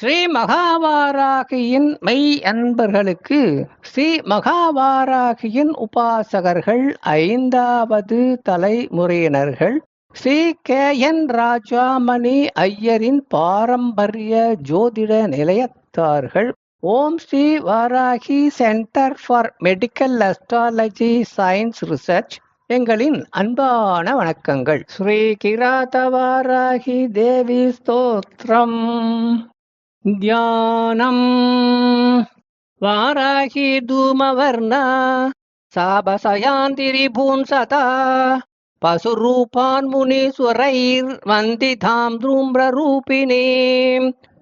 ஸ்ரீ மகாவாராகியின் மெய் அன்பர்களுக்கு ஸ்ரீ மகாவாராகியின் உபாசகர்கள் ஐந்தாவது தலைமுறையினர்கள் ஸ்ரீ கே என் ராஜாமணி ஐயரின் பாரம்பரிய ஜோதிட நிலையத்தார்கள். Om Shri Varahi centre for medical astrology science research. எங்களின் அன்பான வணக்கங்கள். ஸ்ரீ கிராதவாராகி தேவி ஸ்தோத்ரம் ध्यानम् वाराही धूमवर्णा साभसयान्तिरिभुंसता पशुरूपान् मुनीश्वरैर्वन्दितां धूम्ररूपिणे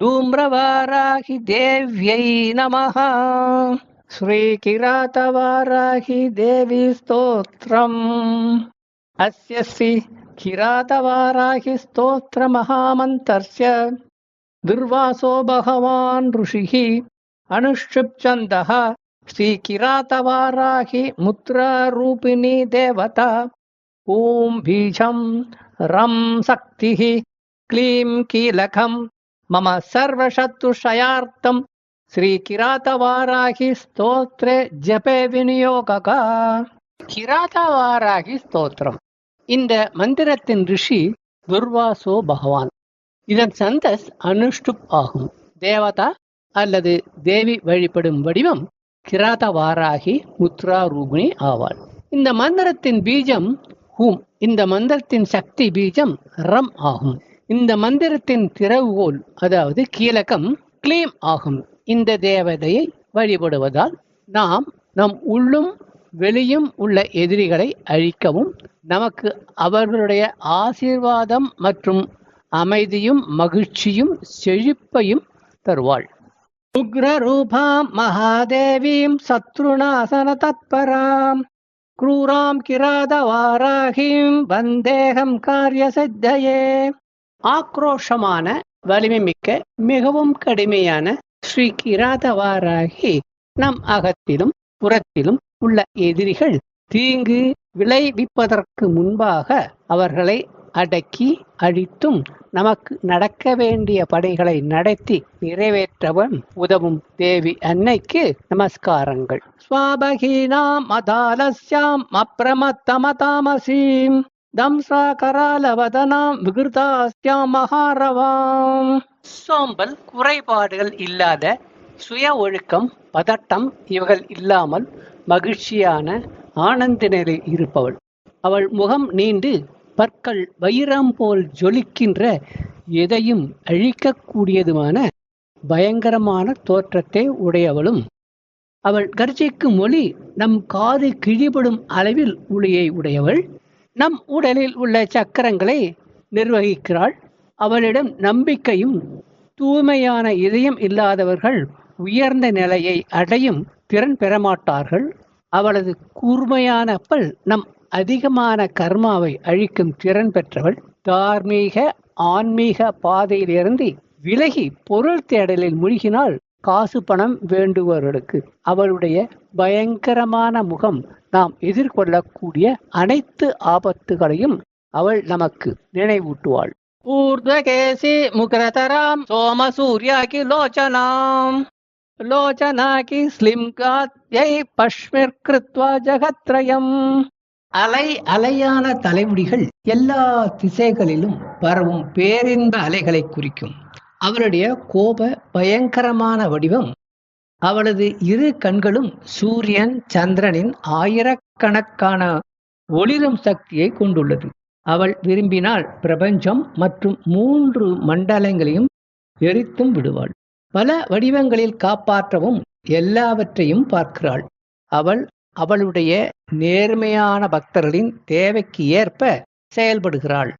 धूम्रवाराहि देव्यै नमः श्रीकिरातवाराहि देवी स्तोत्रम् अस्य श्रीकिरातवाराहि स्तोत्रमहामन्तस्य दुर्वासो भगवान् ऋषिः अनुष्ठुप्छन्दः श्रीकिरातवाराहि मुद्रारूपिणी देवता ॐ बीजं रं शक्तिः क्लीं कीलकं मम सर्वशत्रुषयार्थं ஸ்ரீ கிராதவாராகி ஸ்தோத்ர ஜபே விநியோகக கிராதவாராகி ஸ்தோத்திரம் இந்த மந்திரத்தின் ரிஷி துர்வாசோ பகவான் இதன் சந்தஸ் அனுஷ்டுப் ஆகும். தேவதா அல்லது தேவி வழிபடும் வடிவம் கிராதவாராகி முத்ரா ரூபிணி ஆவாள். இந்த மந்திரத்தின் பீஜம் ஹூம். இந்த மந்திரத்தின் சக்தி பீஜம் ரம் ஆகும். இந்த மந்திரத்தின் திறவுகோல் அதாவது கீழகம் கிளீம் ஆகும். இந்த தேவதையை வழிபடுவதால் நாம் நம் உள்ளும் வெளியும் உள்ள எதிரிகளை அழிக்கவும் நமக்கு அவர்களுடைய ஆசீர்வாதம் மற்றும் அமைதியும் மகிழ்ச்சியும் செழிப்பையும் தருவாள் உக்ரரூபாம் மகாதேவீம் சத்ருநாசன தத்பராம் क्रूरां கிராதவாராகிம் வந்தேகம் காரிய சித்தையே ஆக்ரோஷமான வலிமை மிக்க மிகவும் கடுமையான ஸ்ரீ கிராதவாராகி நம் அகத்திலும் புறத்திலும் உள்ள எதிரிகள் தீங்கு விளைவிப்பதற்கு முன்பாக அவர்களை அடக்கி அழித்தும் நமக்கு நடக்க வேண்டிய படைகளை நடத்தி நிறைவேற்றவன் உதவும் தேவி அன்னைக்கு நமஸ்காரங்கள். ஸ்வாபகீனாம் அதாலஸ்யாம் அப்பிரமத்தமதாமசீம் தம்சா கராலவதனாம் விகிருதாஸ்யாம் மகாரவாம். சோம்பல் குறைபாடுகள் இல்லாத சுய ஒழுக்கம் பதட்டம் இவைகள் இல்லாமல் மகிழ்ச்சியான ஆனந்த நிலை இருப்பவள். அவள் முகம் நீண்டு பற்கள் வைரம் போல் ஜொலிக்கின்ற எதையும் அழிக்கக்கூடியதுமான பயங்கரமான தோற்றத்தை உடையவளும். அவள் கர்ஜிக்கும் மொழி நம் காது கிழிபடும் அளவில் ஒளியை உடையவள். நம் உடலில் உள்ள சக்கரங்களை நிர்வகிக்கிறாள். அவளிடம் நம்பிக்கையும் தூய்மையான இதயம் இல்லாதவர்கள் உயர்ந்த நிலையை அடையும் திறன் பெறமாட்டார்கள். அவளது கூர்மையான பல் நம் அதிகமான கர்மாவை அழிக்கும் திறன் பெற்றவள் தார்மீக ஆன்மீக பாதையிலிருந்து விலகி பொருள் தேடலில் மூழ்கினால் காசு பணம் வேண்டுபவர்களுக்கு அவளுடைய பயங்கரமான முகம் நாம் எதிர்கொள்ளக்கூடிய அனைத்து ஆபத்துகளையும் அவள் நமக்கு நினைவூட்டுவாள் ऊर्ध्वकेशि मुखरतरां सोमसूर्याकि लोचनां लोचनाकि स्लिम्गात्यै पश्मिर्कृत्वा ஜகத்ரயம் அலை அலையான தலைமுடிகள் எல்லா திசைகளிலும் பரவும் பேரின்ப அலைகளை குறிக்கும். அவளுடைய கோப பயங்கரமான வடிவம் அவளது இரு கண்களும் சூரியன் சந்திரனின் ஆயிரக்கணக்கான ஒளிரும் சக்தியை கொண்டுள்ளது. அவள் விரும்பினால் பிரபஞ்சம் மற்றும் மூன்று மண்டலங்களையும் எரித்தும் விடுவாள். பல வடிவங்களில் காப்பாற்றவும் எல்லாவற்றையும் பார்க்கிறாள். அவள் அவளுடைய நேர்மையான பக்தர்களின் தேவைக்கு ஏற்ப செயல்படுகிறாள்.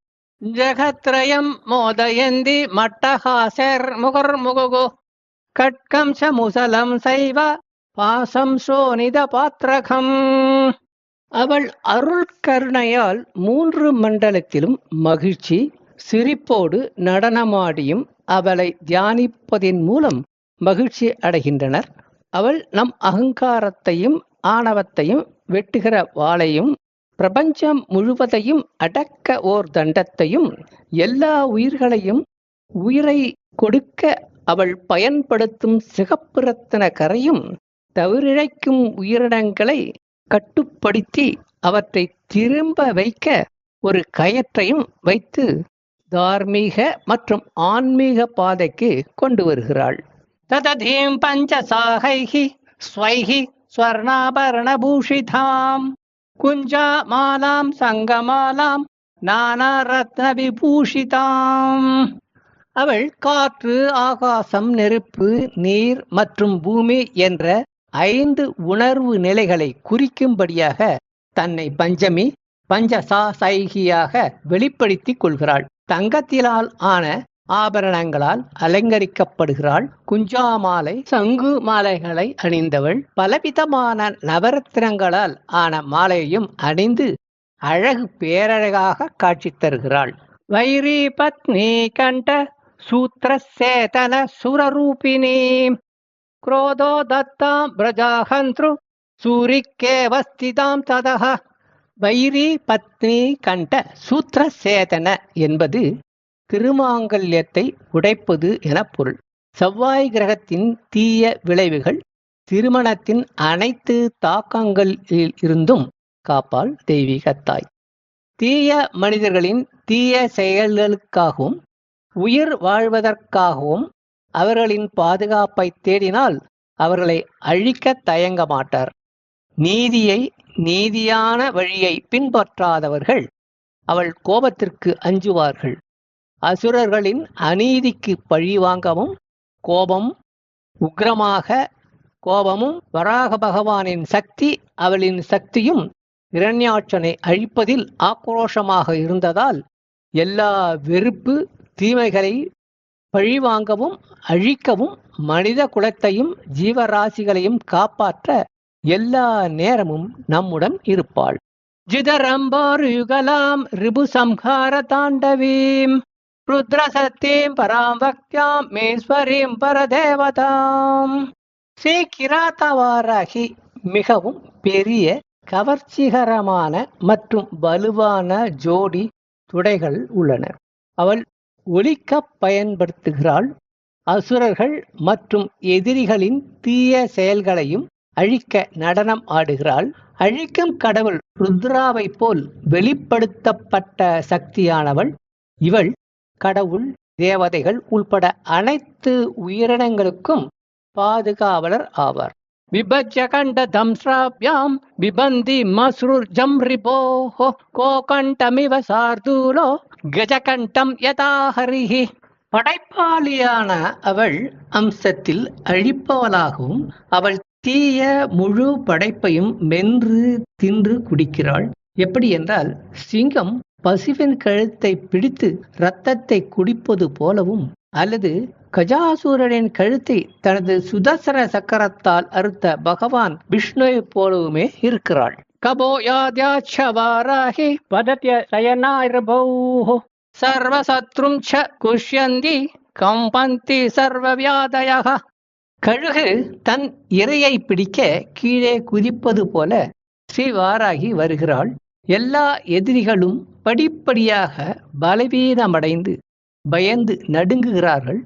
ஜகத்ரயம் மோதயந்தி மட்டஹாசர் முகர் முகுகு. கட்கம் முசலம் சைவ பாசம் சோனித பாத்திரகம். அவள் அருள் கருணையால் மூன்று மண்டலத்திலும் மகிழ்ச்சி சிரிப்போடு நடனமாடியும் அவளை தியானிப்பதின் மூலம் மகிழ்ச்சி அடைகின்றனர். அவள் நம் அகங்காரத்தையும் ஆணவத்தையும் வெட்டுகிற வாளையும் பிரபஞ்சம் முழுவதையும் அடக்க ஓர் தண்டத்தையும் எல்லா உயிர்களையும் உயிரை கொடுக்க அவள் பயன்படுத்தும் சிகப்புரத்தன கரையும் தவிரிழைக்கும் உயிரினங்களை கட்டுப்படுத்தி அவற்றை திரும்ப வைக்க ஒரு கயற்றையும் வைத்து தார்மீக மற்றும் ஆன்மீக பாதைக்கு கொண்டு வருகிறாள். தததீம் பஞ்சசாகைஹி ஸ்வைகி ஸ்வர்ணாபரணபூஷிதாம் குஞ்சா மாலாம் சங்கமாலாம் நானா ரத்ன விபூஷிதாம் அவள் காற்று ஆகாசம் நெருப்பு நீர் மற்றும் பூமி என்ற ஐந்து உணர்வு நிலைகளை குறிக்கும்படியாக தன்னை பஞ்சமி பஞ்சசாசைகியாக வெளிப்படுத்திக் கொள்கிறாள் தங்கத்திலால் ஆன ஆபரணங்களால் அலங்கரிக்கப்படுகிறாள் குஞ்சாமாலை சங்கு மாலைகளை அணிந்தவள் பலவிதமான நவரத்தினங்களால் ஆன மாலையையும் அணிந்து அழகு பேரழகாக காட்சி தருகிறாள் வைரி பத்னி கண்ட சூத்திரசேதன சுரரூபிணி क्रोधो दत्तां व्रजाहन्तृ சூரிக்கேவஸ்திதாம் ததக வைரி பத்னி கண்ட சூத்திரசேதன என்பது திருமாங்கல்யத்தை உடைப்பது என பொருள். செவ்வாய் கிரகத்தின் தீய விளைவுகள் திருமணத்தின் அனைத்து தாக்கங்களில் இருந்தும் காப்பாள் தெய்வீகத்தாய். தீய மனிதர்களின் தீய செயல்களுக்காகவும் உயிர் வாழ்வதற்காகவும் அவர்களின் பாதுகாப்பை தேடினால் அவர்களை அழிக்க தயங்க மாட்டார். நீதியை நீதியான வழியை பின்பற்றாதவர்கள் அவள் கோபத்திற்கு அஞ்சுவார்கள். அசுரர்களின் அநீதிக்கு பழிவாங்கவும் கோபம் உக்ரமாக கோபமும் வராக பகவானின் சக்தி அவளின் சக்தியும் இரண்யாட்சனை அழிப்பதில் ஆக்ரோஷமாக இருந்ததால் எல்லா வெறுப்பு தீமைகளை பழிவாங்கவும் அழிக்கவும் மனித குலத்தையும் ஜீவராசிகளையும் காப்பாற்ற எல்லா நேரமும் நம்முடன் இருப்பாள். ஜிதரம்போருயுகலாம் ரிபு சம்ஹார தாண்டவீம். ருத்ரசத்தீம் பராம் பக்தியாம் மேஸ்வரீம் பரதேவதாம். ஸ்ரீ கிராத்தவாராகி மிகவும் பெரிய கவர்ச்சிகரமான மற்றும் வலுவான ஜோடி துடைகள் உள்ளன. அவள் ஒழிக்க பயன்படுத்துகிறாள். அசுரர்கள் மற்றும் எதிரிகளின் தீய செயல்களையும் அழிக்க நடனம் ஆடுகிறாள். அழிக்கும் கடவுள் ருத்ராவை போல் வெளிப்படுத்தப்பட்ட சக்தியானவள். இவள் கடவுள் தேவதைகள் உள்பட அனைத்து உயிரினங்களுக்கும் பாதுகாவலர் ஆவார். விபஜகண்ட தம்ஸ்ராப்யாம் விபந்தி மஸ்ருர் கோகண்டமிவ சார்தூலோ கஜகண்டம் யதா ஹரிஹி. படைப்பாளியான அவள் அம்சத்தில் அழிப்பவளாகவும் அவள் தீய முழு படைப்பையும் மென்று தின்று குடிக்கிறாள். எப்படி என்றால் சிங்கம் பசுவின் கழுத்தை பிடித்து இரத்தத்தை குடிப்பது போலவும் அல்லது கஜாசூரனின் கழுத்தை தனது சுதர்சன சக்கரத்தால் அறுத்த பகவான் விஷ்ணுவை போலவுமே இருக்கிறாள். கபோயாத்யாச்சவாராகி யாத்யாட்சவாராகி பதத்ய சயனாயிரபௌஹ சர்வசத்ரும் ச குஷ்யந்தி கம்பந்தி சர்வவியாதயः கழுகு தன் இரையை பிடிக்க கீழே குதிப்பது போல ஸ்ரீவாராகி வருகிறாள். எல்லா எதிரிகளும் படிப்படியாக பலவீனமடைந்து பயந்து நடுங்குகிறார்கள்.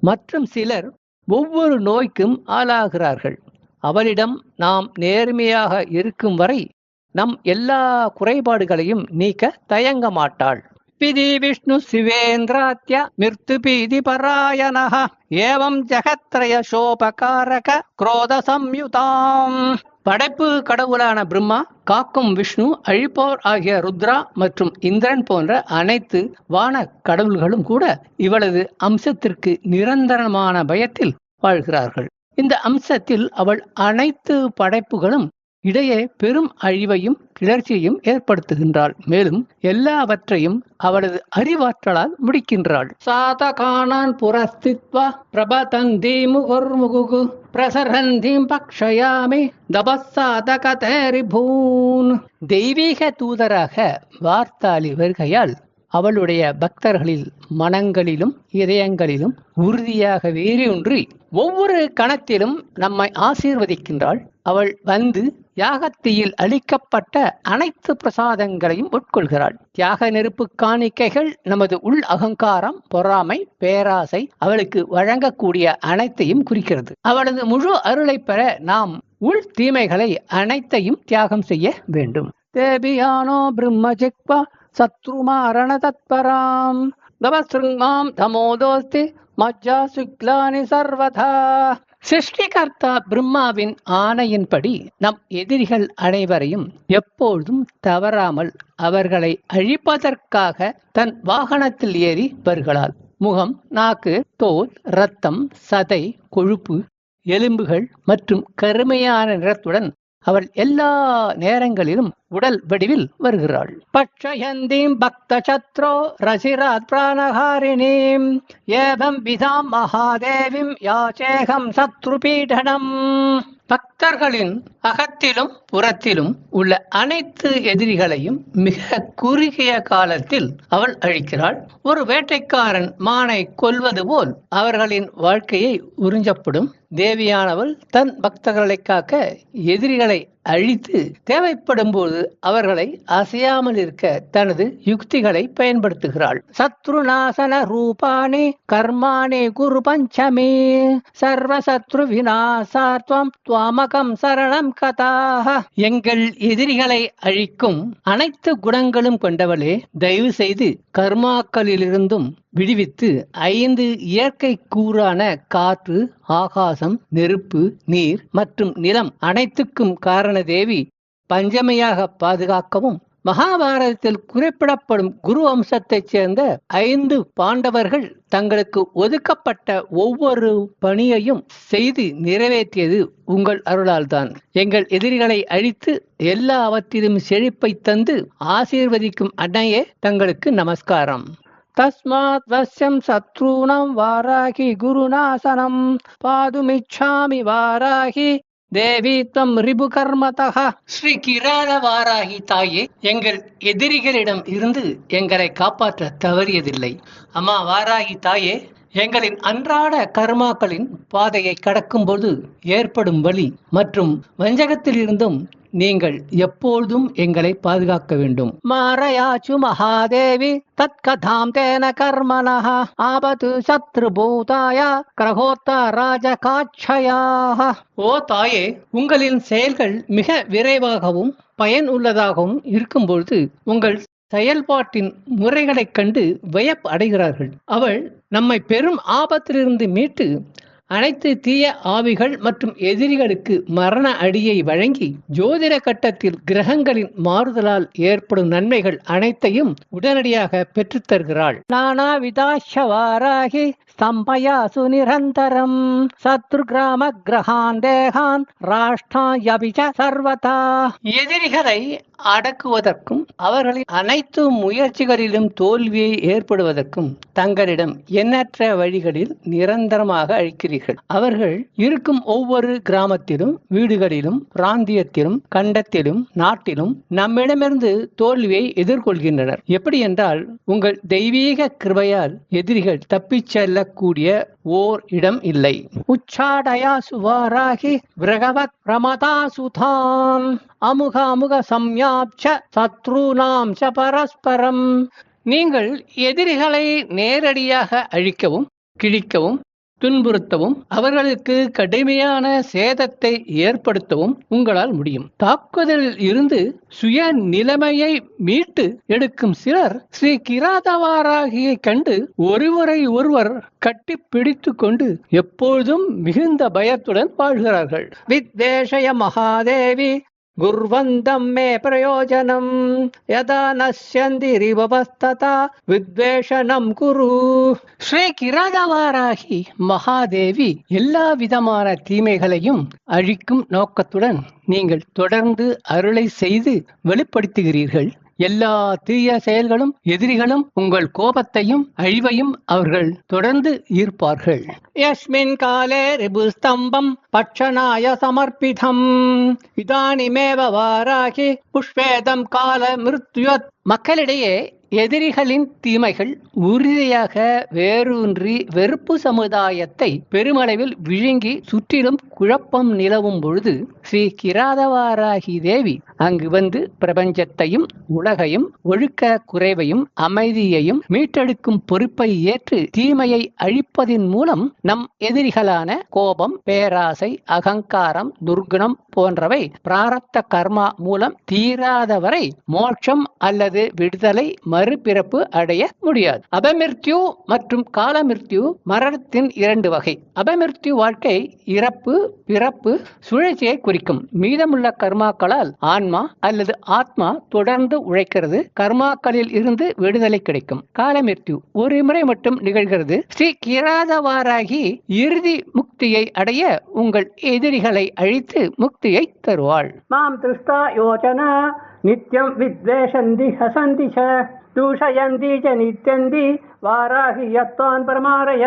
மற்றும் சிலர் ஒவ்வொரு நோய்க்கும் ஆளாகிறார்கள். அவளிடம் நாம் நேர்மையாக இருக்கும் வரை நம் எல்லா குறைபாடுகளையும் நீக்க தயங்க மாட்டாள் பிதி விஷ்ணு சிவேந்திராத்ய மிருத்து பீதி பராயணः ஏவம் ஜகத்ரய சோபகாரக. குரோத சம்யுதாம். படைப்பு கடவுளான பிரம்மா காக்கும் விஷ்ணு அழிப்போர் ஆகிய ருத்ரா மற்றும் இந்திரன் போன்ற அனைத்து வான கடவுள்களும் கூட இவளது அம்சத்திற்கு நிரந்தரமான பயத்தில் வாழ்கிறார்கள். இந்த அம்சத்தில் அவள் அனைத்து படைப்புகளும் இடையே பெரும் அழிவையும் கிளர்ச்சியையும் ஏற்படுத்துகின்றாள். மேலும் எல்லாவற்றையும் அவளது அறிவாற்றலால் முடிக்கின்றாள். சாதகானான் புரஸ்தித்வா பிரபதந்தி முகுர்முகு பிரசரந்தீம் பக்ஷயாமி தபசாதகதரிபூன். தெய்வீக தூதராக வார்த்தாளி வருகையால் அவளுடைய பக்தர்களில் மனங்களிலும் இதயங்களிலும் உறுதியாக வேரூன்றி ஒவ்வொரு கணத்திலும் நம்மை ஆசீர்வதிக்கின்றாள். அவள் வந்து யாகத்தியில் அளிக்கப்பட்ட அனைத்து பிரசாதங்களையும் உட்கொள்கிறாள். தியாக நெருப்பு காணிக்கைகள் நமது உள் அகங்காரம் பொறாமை பேராசை அவளுக்கு வழங்கக்கூடிய அனைத்தையும் குறிக்கிறது. அவளது முழு அருளை பெற நாம் உள் தீமைகளை அனைத்தையும் தியாகம் செய்ய வேண்டும். தேபியானோ பிரம்ம ஜிக்வா சத்ருமாரண தத்பராம் தமோதோஸ்தி மஜ்ஜா சுக்லானி சர்வதா சிருஷ்டிகர்த்தா பிரம்மாவின் ஆணையின்படி நம் எதிரிகள் அனைவரையும் எப்பொழுதும் தவறாமல் அவர்களை அழிப்பதற்காக தன் வாகனத்தில் ஏறி வருகிறாள். முகம் நாக்கு தோல் ரத்தம் சதை கொழுப்பு எலும்புகள் மற்றும் கருமையான நிறத்துடன் அவள் எல்லா நேரங்களிலும் உடல் வடிவில் வருகிறாள். பட்சயந்தீம் பக்த சத்ரோ ரசிராத் பிராணஹாரிணீம். ஏவம் விதாம் மகாதேவிம் யாச்சேகம் சத்ருபீடனம். பக்தர்களின் அகத்திலும் புறத்திலும் உள்ள அனைத்து எதிரிகளையும் மிக குறுகிய காலத்தில் அவள் அழிக்கிறாள். ஒரு வேட்டைக்காரன் மானை கொல்வது போல் அவர்களின் வாழ்க்கையை உறிஞ்சப்படும். தேவியானவள் தன் பக்தர்களை காக்க எதிரிகளை அழித்து தேவைப்படும் போது அவர்களை அசையாமல் இருக்க தனது யுக்திகளை பயன்படுத்துகிறாள். சத்ருநாசன ரூபானே கர்மானே குரு பஞ்சமே. சர்வசத்ரு விநாசாத்வம் துவாமகம் சரணம் கதாக எங்கள் எதிரிகளை அழிக்கும் அனைத்து குணங்களும் கொண்டவளே தயவு செய்து கர்மாக்களிலிருந்தும் விடுவித்து ஐந்து இயற்கை கூறான காற்று ஆகாசம் நெருப்பு நீர் மற்றும் நிலம் அனைத்துக்கும் காரண தேவி பஞ்சமையாக பாதுகாக்கவும் மகாபாரதத்தில் குறிப்பிடப்படும் குரு வம்சத்தைச் சேர்ந்த ஐந்து பாண்டவர்கள் தங்களுக்கு ஒதுக்கப்பட்ட ஒவ்வொரு பணியையும் செய்து நிறைவேற்றியது உங்கள் அருளால்தான். எங்கள் எதிரிகளை அழித்து எல்லாவற்றிலும் செழிப்பை தந்து ஆசீர்வதிக்கும் அன்னையே தங்களுக்கு நமஸ்காரம். தஸ்மாத் வசியம் சத்ருணம் வாராகி குருநாசனம் பாதுமிச்சாமி வாராகி தேவி தம் ரிபு கர்மதக ஸ்ரீ கிராத வாராகி தாயே எங்கள் எதிரிகளிடம் இருந்து எங்களை காப்பாற்ற தவறியதில்லை. அம்மா வாராகி தாயே எங்களின் அன்றாட கர்மாக்களின் பாதையை கடக்கும்போது ஏற்படும் வலி மற்றும் வஞ்சகத்திலிருந்தும் நீங்கள் எப்பொழுதும் எங்களை பாதுகாக்க வேண்டும். மாரயாச்சு மகாதேவி தத்கதாம் தேன கர்மணः ஆபத்து சத்ருபூதாய கிரகோத்த ராஜகாட்சயாக. ஓ தாயே உங்களின் செயல்கள் மிக விரைவாகவும் பயன் உள்ளதாகவும் இருக்கும்பொழுது உங்கள் செயல்பாட்டின் முறைகளைக் கண்டு வியப்பு அடைகிறார்கள் அவள் நம்மை பெரும் ஆபத்திலிருந்து மீட்டு அனைத்து தீய ஆவிகள் மற்றும் எதிரிகளுக்கு மரண அடியை வழங்கி ஜோதிட கட்டத்தில் கிரகங்களின் மாறுதலால் ஏற்படும் நன்மைகள் அனைத்தையும் உடனடியாக பெற்றுத்தருகிறாள் நானா விதாஷவாராகி ஸ்தம்பயாசு நிரந்தரம். சத்ரு கிராம கிரகான் தேகான் ராஷ்டாயபிச்ச சர்வதா. எதிரிகளை அடக்குவதற்கும் அவர்களின் அனைத்து முயற்சிகளிலும் தோல்வியை ஏற்படுவதற்கும் தங்களிடம் எண்ணற்ற வழிகளில் நிரந்தரமாக அழிக்கிறீர்கள். அவர்கள் இருக்கும் ஒவ்வொரு கிராமத்திலும் வீடுகளிலும் பிராந்தியத்திலும் கண்டத்திலும் நாட்டிலும் நம்மிடமிருந்து தோல்வியை எதிர்கொள்கின்றனர். எப்படி என்றால் உங்கள் தெய்வீக கிருபையால் எதிரிகள் தப்பிச் செல்லக்கூடிய ஓர் இடம் இல்லை. உச்சாடயா சுவாராகி பிரகவத் பிரமதா சுதான். அமுக அமுக சம்யாப்ச சத்ருநாம் ச பரஸ்பரம். நீங்கள் எதிரிகளை நேரடியாக அழிக்கவும் கிழிக்கவும் துன்புறுத்தவும் அவர்களுக்கு கடுமையான சேதத்தை ஏற்படுத்தவும் உங்களால் முடியும். தாக்குதலில் இருந்து சுய நிலைமையை மீட்டு எடுக்கும் சிலர் ஸ்ரீ கிராதவாராகியை கண்டு ஒருவரை ஒருவர் கட்டி பிடித்து கொண்டு எப்பொழுதும் மிகுந்த பயத்துடன் வாழ்கிறார்கள். வித்வேஷய மகாதேவி குர்வந்தம் மே பிரயோஜனம் யதா நஷ்யந்தி வித்வேஷனம் குரு ஸ்ரீ கிராதவாராகி மகாதேவி எல்லா விதமான தீமைகளையும் அழிக்கும் நோக்கத்துடன் நீங்கள் தொடர்ந்து அருளை செய்து வெளிப்படுத்துகிறீர்கள். எல்லா தீய செயல்களும் எதிரிகளும் உங்கள் கோபத்தையும் அழிவையும் அவர்கள் தொடர்ந்து ஈர்ப்பார்கள். யஸ்மின் காலே ரிபுஸ்தம்பம் பட்சணாய சமர்ப்பிதம். இதானிமேவ வாராகி புஷ்பேதம் கால மிருத்யுத் மக்களிடையே எதிரிகளின் தீமைகள் உறுதியாக வேரூன்றி வெறுப்பு சமுதாயத்தை பெருமளவில் விழுங்கி சுற்றிலும் குழப்பம் நிலவும் பொழுது ஸ்ரீ கிராதவாராகி தேவி அங்கு வந்து பிரபஞ்சத்தையும் உலகையும் ஒழுக்க குறைவையும் அமைதியையும் மீட்டெடுக்கும் பொறுப்பை ஏற்று தீமையை அழிப்பதின் மூலம் நம் எதிரிகளான கோபம் பேராசை அகங்காரம் துர்குணம் போன்றவை பிராரத்த கர்மா மூலம் தீராதவரை மோட்சம் அல்லது விடுதலை மறுபிறப்பு அடைய முடியாது. அபமிர்த்யு மற்றும் காலமிர்த்யு மரணத்தின் இரண்டு வகை. அபமிர்த்யு வாழ்க்கை இறப்பு பிறப்பு சுழற்சியை குறிக்கும். மீதமுள்ள கர்மாக்களால் ஆன் ஆன்மா அல்லது ஆத்மா தொடர்ந்து உழைக்கிறது கர்மாக்களில் இருந்து விடுதலை கிடைக்கும். காலமிருத்யு ஒரு முறை மட்டும் நிகழ்கிறது. ஸ்ரீ கிராதவாராகி இறுதி முக்தியை அடைய உங்கள் எதிரிகளை அழித்து முக்தியை தருவாள். மாம் திருஷ்டா யோஜனா நித்தியம் வித்வேஷந்தி ஹசந்தி தூஷயந்தி நித்யந்தி வாராகி யத்வான் பரமாரய.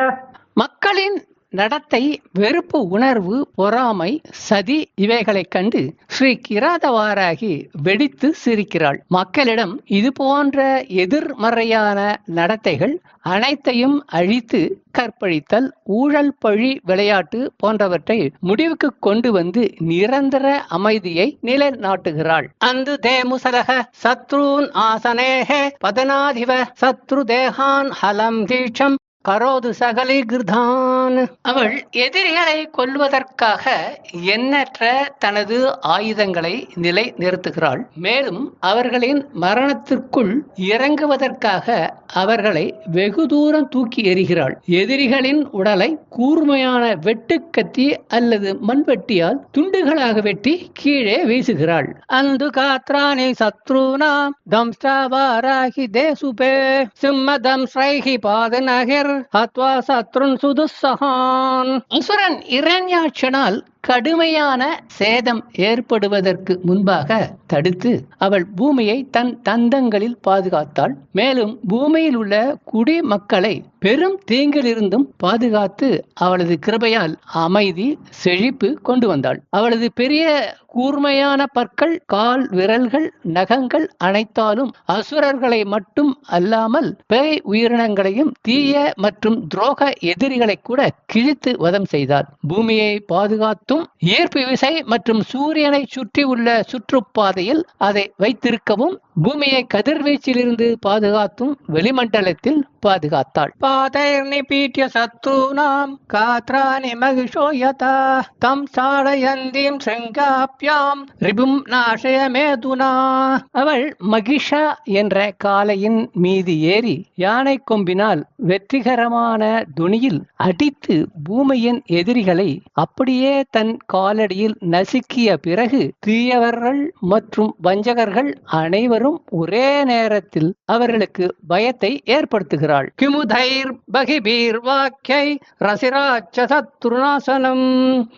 மக்களின் நடத்தை வெறுப்பு உணர்வு பொறாமை சதி இவைகளைக் கண்டு ஸ்ரீ கிராதவாராகி வெடித்து சிரிக்கிறாள். மக்களிடம் இது போன்ற எதிர்மறையான நடத்தைகள் அனைத்தையும் அழித்து கற்பழித்தல் ஊழல் பழி விளையாட்டு போன்றவற்றை முடிவுக்கு கொண்டு வந்து நிரந்தர அமைதியை நிலைநாட்டுகிறாள். அந்து தேமுசலக சத்ருன் ஆசனேஹே பதனாதிவ சத்ரு தேகான் ஹலம் தீட்சம். கரோது சகலி கிருதான். அவள் எதிரிகளை கொல்வதற்காக எண்ணற்ற தனது ஆயுதங்களை நிலை நிறுத்துகிறாள் மேலும் அவர்களின் மரணத்திற்குள் இறங்குவதற்காக அவர்களை வெகு தூரம் தூக்கி எறிகிறாள். எதிரிகளின் உடலை கூர்மையான வெட்டுக்கத்தி அல்லது மண்வெட்டியால் துண்டுகளாக வெட்டி கீழே வீசுகிறாள். அந்து காத்ராணி சத்ருனாம் தம்ஸ்டாவாராகி தேசுபே சிம்மதம் ஸ்ரைஹி பாதநகர் ஹத்வா சத்ருன் சுதுசகான் அசுரன் இரண்யாட்சனால் கடுமையான சேதம் ஏற்படுவதற்கு முன்பாக தடுத்து அவள் பூமியை தன் தந்தங்களில் பாதுகாத்தாள். மேலும் பூமியில் உள்ள குடிமக்களை பெரும் தீங்கிலிருந்தும் பாதுகாத்து அவளது கிருபையால் அமைதி செழிப்பு கொண்டு வந்தாள். அவளது பெரிய கூர்மையான பற்கள் கால் விரல்கள் நகங்கள் அனைத்தாலும் அசுரர்களை மட்டும் அல்லாமல் பேய் உயிரினங்களையும் தீய மற்றும் துரோக எதிரிகளை கூட கிழித்து வதம் செய்தார் பூமியை பாதுகாத்து பாதுகாத்தும் ஈர்ப்பு விசை மற்றும் சூரியனை சுற்றி உள்ள சுற்றுப்பாதையில் அதை வைத்திருக்கவும் பூமியை கதிர்வீச்சிலிருந்து பாதுகாத்தும் வெளிமண்டலத்தில் பாதுகாத்தாள். பாதைர் நிபீட்டிய சத்ருனாம் காத்ராணி மகிஷோ யதா தம் சாடயந்தீம் சிருங்காப்யாம் ரிபும் மேதுனா அவள் மகிஷா என்ற காளையின் மீது ஏறி யானை கொம்பினால் வெற்றிகரமான துணியில் அடித்து பூமியின் எதிரிகளை அப்படியே தன் காலடியில் நசுக்கிய பிறகு தீயவர்கள் மற்றும் வஞ்சகர்கள் அனைவரும் ஒரே நேரத்தில் அவர்களுக்கு பயத்தை ஏற்படுத்துகிறாள். கிமுதைர் பகிபீர் வாக்கியை ரசிராட்ச சத்ருநாசனம்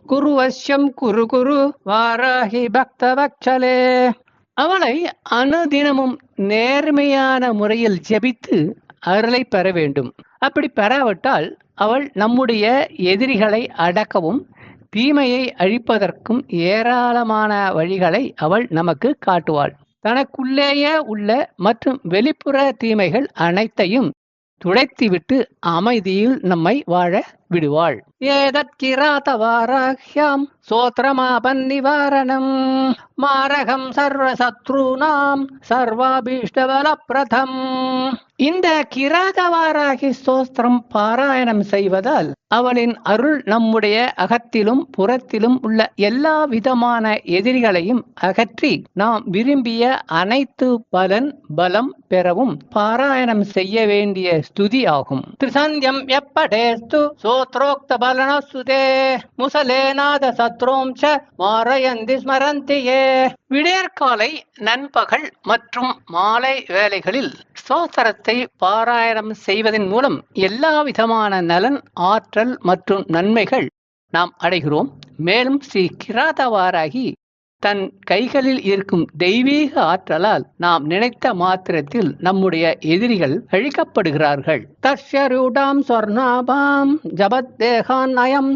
குருவசியம் குரு குரு வாராகி பக்த வக்சலே அவளை அனுதினமும் நேர்மையான முறையில் ஜெபித்து அருளை பெற வேண்டும். அப்படி பெறாவிட்டால் அவள் நம்முடைய எதிரிகளை அடக்கவும் தீமையை அழிப்பதற்கும் ஏராளமான வழிகளை அவள் நமக்கு காட்டுவாள். தனக்குள்ளேயே உள்ள மற்றும் வெளிப்புற தீமைகள் அனைத்தையும் துடைத்துவிட்டு அமைதியில் நம்மை வாழ விடுவாள். ஏதத் கிராதவாராஹ்யாம் சோத்ரமாபன் நிவாரணம் மாரகம் சர்வ சத்ருனாம் பிரதம் இந்த கிராதவாராகி ஸ்தோத்திரம் பாராயணம் செய்வதால் அவளின் அருள் நம்முடைய அகத்திலும் புறத்திலும் உள்ள எல்லா விதமான எதிரிகளையும் அகற்றி நாம் விரும்பிய அனைத்து பலன் பலம் பெறவும் பாராயணம் செய்ய வேண்டிய ஸ்துதி ஆகும். திரிசந்தியம் எப்படேஸ்து சோத்ரோக்த பலனசுதே முசலேநாத சத்ரோம் ச மாரயந்தி ஸ்மரந்தி ஏ விடியற்காலை நண்பகல் மற்றும் மாலை வேளைகளில் ஸ்தோத்திரத்தை பாராயணம் செய்வதன் மூலம் எல்லா விதமான நலன் ஆற்றல் மற்றும் நன்மைகள் நாம் அடைகிறோம். மேலும் ஸ்ரீ கிராதவாராகி தன் கைகளில் இருக்கும் தெய்வீக ஆற்றலால் நாம் நினைத்த மாத்திரத்தில் நம்முடைய எதிரிகள் அழிக்கப்படுகிறார்கள். தர்ஷரூடாம் சொர்ணாபாம் ஜபத்தேகான் அயம்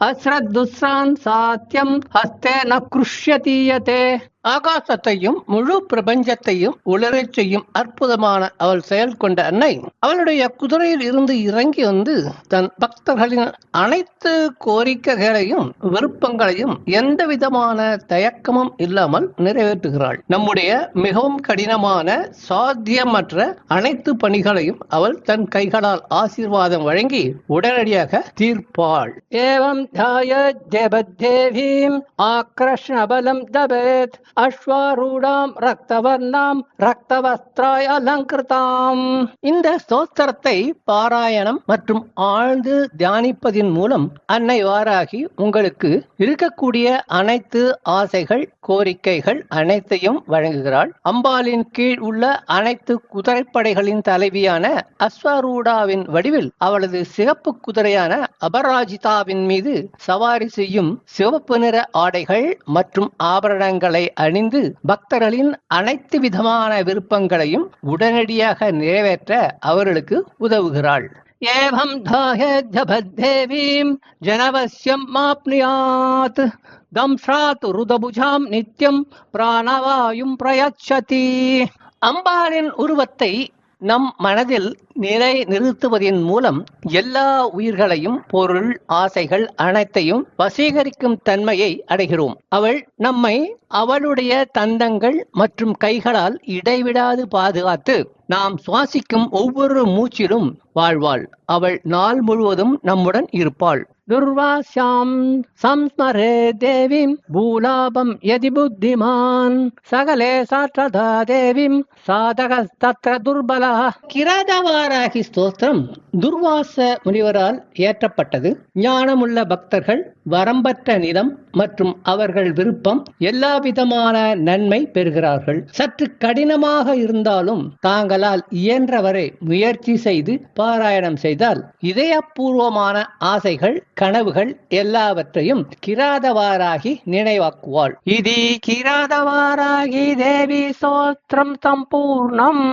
அஸ்ரத் துஸ்ரான் சாத்தியம் ஹஸ்தே ந கிருஷ்யதீயதே ஆகாசத்தையும் முழு பிரபஞ்சத்தையும் உலரச் செய்யும் அற்புதமான அவள் செயல் கொண்ட அன்னை அவளுடைய குதிரையில் இருந்து இறங்கி வந்து தன் பக்தர்களின் அனைத்து கோரிக்கைகளையும் விருப்பங்களையும் எந்த விதமான தயக்கமும் இல்லாமல் நிறைவேற்றுகிறாள். நம்முடைய மிகவும் கடினமான சாத்தியமற்ற அனைத்து பணிகளையும் அவள் தன் கைகளால் ஆசீர்வாதம் வழங்கி உடனடியாக தீர்ப்பாள். ஏவம் ஆக்ரஷ்ணபலம் தபேத் அஸ்வாரூடாம் ரக்தவர்ணாம் ரக்தவஸ்திராய் அலங்கிருதாம் இந்த ஸ்தோத்திரத்தை பாராயணம் மற்றும் ஆழ்ந்து தியானிப்பதின் மூலம் அன்னை வாராகி உங்களுக்கு இருக்கக்கூடிய அனைத்து ஆசைகள் கோரிக்கைகள் அனைத்தையும் வழங்குகிறாள். அம்பாலின் கீழ் உள்ள அனைத்து குதிரைப்படைகளின் தலைவியான அஸ்வாரூடாவின் வடிவில் அவளது சிகப்பு குதிரையான அபராஜிதாவின் மீது சவாரி செய்யும் சிவப்பு நிற ஆடைகள் மற்றும் ஆபரணங்களை அணிந்து பக்தர்களின் அனைத்து விதமான விருப்பங்களையும் உடனடியாக நிறைவேற்ற அவர்களுக்கு உதவுகிறாள். ஏவம் தாயேத்யபத்தேவீம் ஜனவசியம் மாப்னியாத். தம்சாத் ருதபுஜாம் நித்தியம் பிராணவாயும் பிரயச்சதி. அம்பாளின் உருவத்தை நம் மனதில் நிலை நிறுத்துவதன் மூலம் எல்லா உயிர்களையும் பொருள் ஆசைகள் அனைத்தையும் வசீகரிக்கும் தன்மையை அடைகிறோம். அவள் நம்மை அவளுடைய தந்தங்கள் மற்றும் கைகளால் இடைவிடாது பாதுகாத்து நாம் சுவாசிக்கும் ஒவ்வொரு மூச்சிலும் வாழ்வாள். அவள் நாள் முழுவதும் நம்முடன் இருப்பாள். दुर्वास्यां संस्मरे देवीं भूलाभं यदि बुद्धिमान् सकले साक्षदा देवीं साधकस्तत्र दुर्बलः கிராதவாராகி ஸ்தோத்திரம் துர்வாச முனிவரால் இயற்றப்பட்டது ஞானமுள்ள பக்தர்கள் வரம்பற்ற நிலம் மற்றும் அவர்கள் விருப்பம் எல்லா விதமான நன்மை பெறுகிறார்கள் சற்று கடினமாக இருந்தாலும் தாங்களால் இயன்றவரை முயற்சி செய்து பாராயணம் செய்தால் இதயபூர்வமான ஆசைகள் கனவுகள் எல்லாவற்றையும் கிராதவாராகி நினைவாக்குவாள். இது கிராதவாராகி தேவி சோத்திரம் சம்பூர்ணம்.